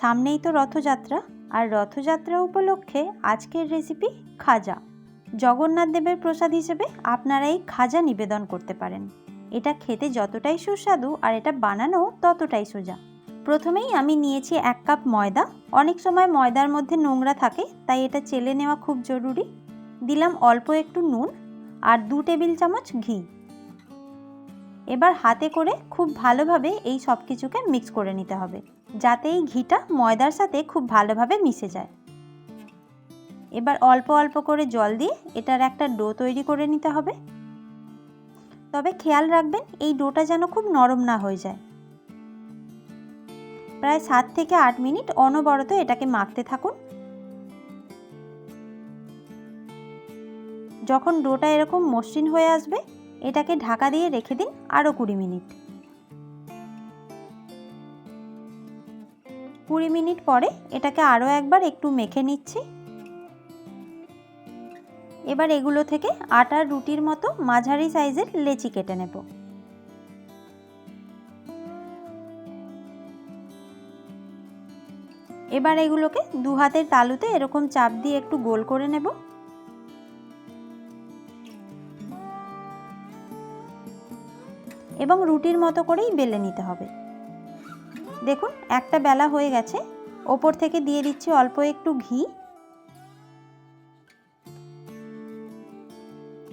সামনেই তো রথযাত্রা, আর রথযাত্রা উপলক্ষে আজকের রেসিপি খাজা। জগন্নাথ দেবের প্রসাদ হিসেবে আপনারা এই খাজা নিবেদন করতে পারেন। এটা খেতে যতটাই সুস্বাদু আর এটা বানানো ততটাই সোজা। প্রথমেই আমি নিয়েছি এক কাপ ময়দা। অনেক সময় ময়দার মধ্যে নোংরা থাকে, তাই এটা চেলে নেওয়া খুব জরুরি। দিলাম অল্প একটু নুন আর দু টেবিল চামচ ঘি। এবার হাতে করে খুব ভালোভাবে এই সব কিছুকে মিক্স করে নিতে হবে, যাতে এই ঘিটা ময়দার সাথে খুব ভালোভাবে মিশে যায়। এবার অল্প অল্প করে জল দিয়ে এটার একটা ডো তৈরি করে নিতে হবে। তবে খেয়াল রাখবেন, এই ডোটা যেন খুব নরম না হয়ে যায়। প্রায় সাত থেকে আট মিনিট অনবরত এটাকে মাখতে থাকুন। যখন ডোটা এরকম মসৃণ হয়ে আসবে এটাকে ঢাকা দিয়ে রেখে দিন আরও কুড়ি মিনিট। কুড়ি মিনিট পরে এটাকে আরও একবার একটু মেখে নিচ্ছি। এবার এগুলো থেকে আটার রুটির মতো মাঝারি সাইজের লেচি কেটে নেব। এবার এগুলোকে দু হাতের তালুতে এরকম চাপ দিয়ে একটু গোল করে নেব। এবং রুটির মতো করেই বেলে নিতে হবে। দেখুন, একটা বেলা হয়ে গেছে। ওপর থেকে দিয়ে দিচ্ছি অল্প একটু ঘি।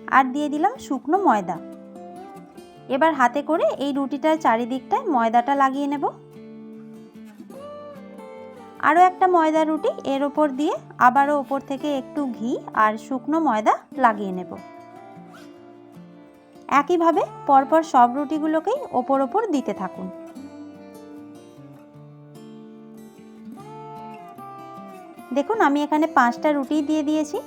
আর দিয়ে দিলাম শুকনো ময়দা। এবার হাতে করে এই রুটিটার চারিদিকটায় ময়দাটা লাগিয়ে নেব। আরও একটা ময়দা রুটি, এর ওপর দিয়ে আবারও ওপর থেকে একটু ঘি আর শুকনো ময়দা লাগিয়ে নেব। একইভাবে পরপর সব রুটিগুলোকেই ওপর ওপর দিতে থাকুন। দেখুন, আমি এখানে পাঁচটা রুটি দিয়ে দিয়েছি।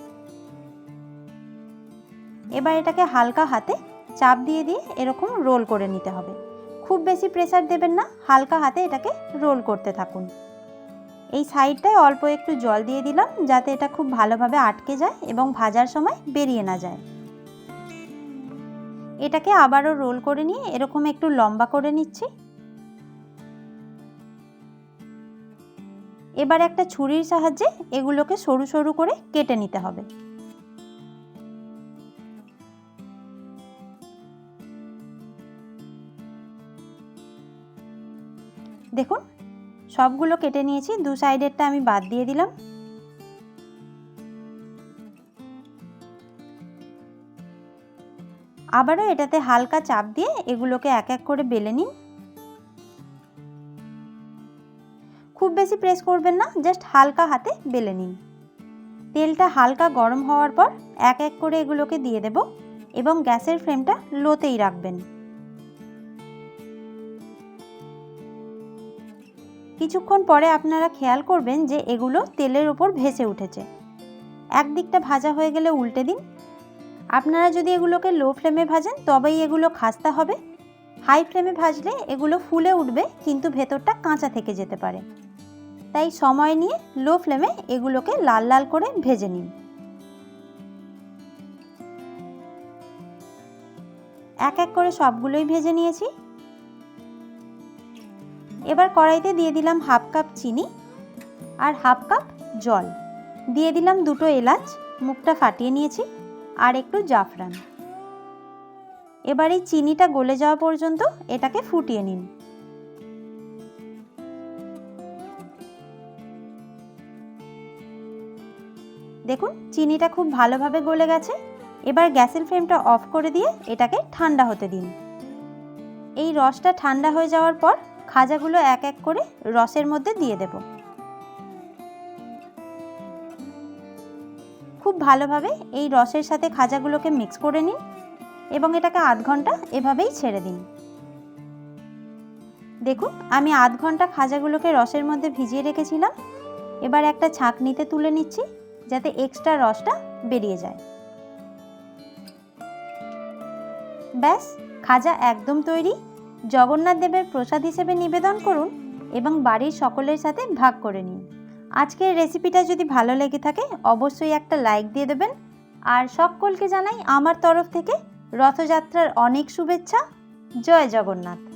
এবার এটাকে হালকা হাতে চাপ দিয়ে দিয়ে এরকম রোল করে নিতে হবে। খুব বেশি প্রেসার দেবেন না, হালকা হাতে এটাকে রোল করতে থাকুন। এই সাইডটায় অল্প একটু জল দিয়ে দিলাম, যাতে এটা খুব ভালোভাবে আটকে যায় এবং ভাজার সময় বেরিয়ে না যায়। এটাকে আবারও রোল করে নিয়ে এরকম একটু লম্বা করে নিচ্ছি। এবার একটা ছুরির সাহায্যে এগুলোকে সরু সরু করে কেটে নিতে হবে। দেখুন, সবগুলো কেটে নিয়েছি, দু সাইডেরটা আমি বাদ দিয়ে দিলাম। আবারও এটাতে হালকা চাপ দিয়ে এগুলোকে এক এক করে বেলে নিন। খুব বেশি প্রেস করবেন না, জাস্ট হালকা হাতে বেলে নিন। তেলটা হালকা গরম হওয়ার পর এক এক করে এগুলোকে দিয়ে দেব এবং গ্যাসের ফ্লেমটা লোতেই রাখবেন। কিছুক্ষণ পরে আপনারা খেয়াল করবেন যে এগুলো তেলের ওপর ভেসে উঠেছে। একদিকটা ভাজা হয়ে গেলে উল্টে দিন আপনারা যদি এগুলোকে লো ফ্লেমে ভাজেন, তবেই এগুলো খাস্তা হবে। হাই ফ্লেমে ভাজলে এগুলো ফুলে উঠবে, কিন্তু ভেতরটা কাঁচা থেকে যেতে পারে। তাই সময় নিয়ে লো ফ্লেমে এগুলোকে লাল লাল করে ভেজে নিন। এক এক করে সবগুলোই ভেজে নিয়েছি। এবার কড়াইতে দিয়ে দিলাম হাফ কাপ চিনি আর হাফ কাপ জল। দিয়ে দিলাম দুটো এলাচ, মুখটা ফাটিয়ে নিয়েছি। আর একটু জাফরান। এবার এই চিনিটা গলে যাওয়া পর্যন্ত এটাকে ফুটিয়ে নিন। দেখুন, চিনিটা খুব ভালোভাবে গলে গেছে। এবার গ্যাসের ফ্লেমটা অফ করে দিয়ে এটাকে ঠান্ডা হতে দিন। এই রসটা ঠান্ডা হয়ে যাওয়ার পর, খাজাগুলো এক এক করে রসের মধ্যে দিয়ে দেব। খুব ভালোভাবে এই রসের সাথে খাজাগুলোকে মিক্স করে নিন এবং এটাকে আধ ঘণ্টা এভাবেই ছেড়ে দিন। দেখুন, আমি আধ ঘণ্টা খাজাগুলোকে রসের মধ্যে ভিজিয়ে রেখেছিলাম। এবার একটা ছাঁকনিতে তুলে নিচ্ছি যাতে এক্সট্রা রসটা বেরিয়ে যায়। ব্যাস, খাজা একদম তৈরি। জগন্নাথ দেবের প্রসাদ হিসেবে নিবেদন করুন এবং বাড়ির সকলের সাথে ভাগ করে নিন। আজকের রেসিপিটা যদি ভালো লেগে থাকে, অবশ্যই একটা লাইক দিয়ে দেবেন। আর সকলকে জানাই আমার তরফ থেকে রথযাত্রার অনেক শুভেচ্ছা। জয় জগন্নাথ।